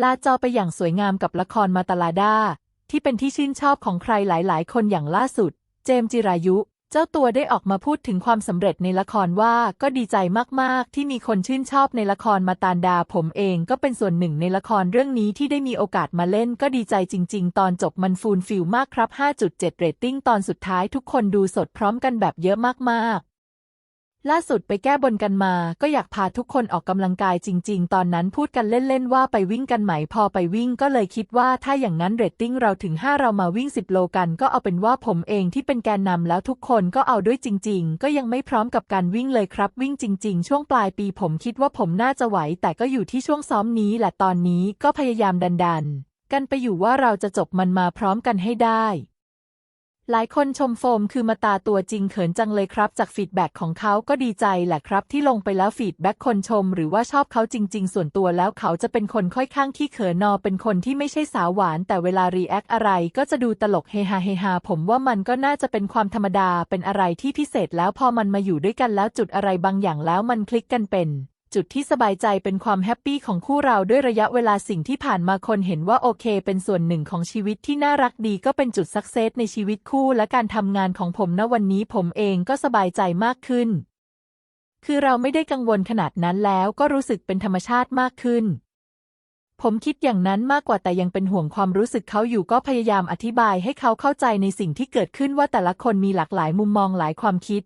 ลาจอไปอย่างสวยงามกับละครมาตาลาดาที่เป็นที่ชื่นชอบของใครหลายๆ คนอย่างล่าสุด เจมส์จิรายุ เจ้าตัวได้ออกมาพูดถึงความสำเร็จในละครว่าก็ดีใจมากๆ ที่มีคนชื่นชอบในละครมาตาลดา ผมเองก็เป็นส่วนหนึ่งในละครเรื่องนี้ที่ได้มีโอกาสมาเล่นก็ดีใจจริง ๆ ตอนจบมันฟูลฟิลมากครับ 5.7 เรตติ้งตอนสุดท้ายทุกคนดูสดพร้อมกันแบบเยอะมากๆ ล่าสุดไปแก้บนกันมา ก็อยากพาทุกคนออกกำลังกายจริง ๆ ตอนนั้นพูดกันเล่น ๆ ว่าไปวิ่งกันไหม พอไปวิ่งก็เลยคิดว่าถ้าอย่างนั้นเรตติ้งเราถึง 5 เรามาวิ่ง 10 โลกัน ก็เอาเป็นว่าผมเองที่เป็นแกนนำแล้วทุกคนก็เอาด้วยจริง ๆ ก็ยังไม่พร้อมกับการวิ่งเลยครับ วิ่งจริง ๆ ช่วงปลายปีผมคิดว่าผมน่าจะไหว แต่ก็อยู่ที่ช่วงซ้อมนี้แหละตอนนี้ก็พยายามดันๆ กันไปอยู่ว่าเราจะจบมันมาพร้อมกันให้ได้ หลายคนชมโฟมคือมาตาตัวจริงเขินจังเลยครับ จากฟีดแบ็กของเขาก็ดีใจแหละครับที่ลงไปแล้วฟีดแบ็กคนชม หรือว่าชอบเขาจริง ๆ ส่วนตัวแล้วเขาจะเป็นคนค่อยข้างที่เขินนอเป็นคนที่ไม่ใช่สาวหวาน แต่เวลารีแอคอะไรก็จะดูตลกเฮฮาเฮฮาผมว่ามันก็น่าจะเป็นความธรรมดาเป็นอะไรที่พิเศษแล้วพอมันมาอยู่ด้วยกันแล้วจุดอะไรบางอย่างแล้วมันคลิกกันเป็น จุดที่สบายใจเป็นความแฮปปี้ของคู่เราด้วยระยะเวลาสิ่งที่ผ่านมาคนเห็นว่าโอเค เป็นส่วนหนึ่งของชีวิตที่น่ารักดีก็เป็นจุดสักเซสในชีวิตคู่และการทำงานของผมณวันนี้ผมเองก็สบายใจมากขึ้น คือเราไม่ได้กังวลขนาดนั้นแล้วก็รู้สึกเป็นธรรมชาติมากขึ้น ผมคิดอย่างนั้นมากกว่าแต่ยังเป็นห่วงความรู้สึกเขาอยู่ก็พยายามอธิบายให้เขาเข้าใจในสิ่งที่เกิดขึ้นว่าแต่ละคนมีหลากหลายมุมมองหลายความคิด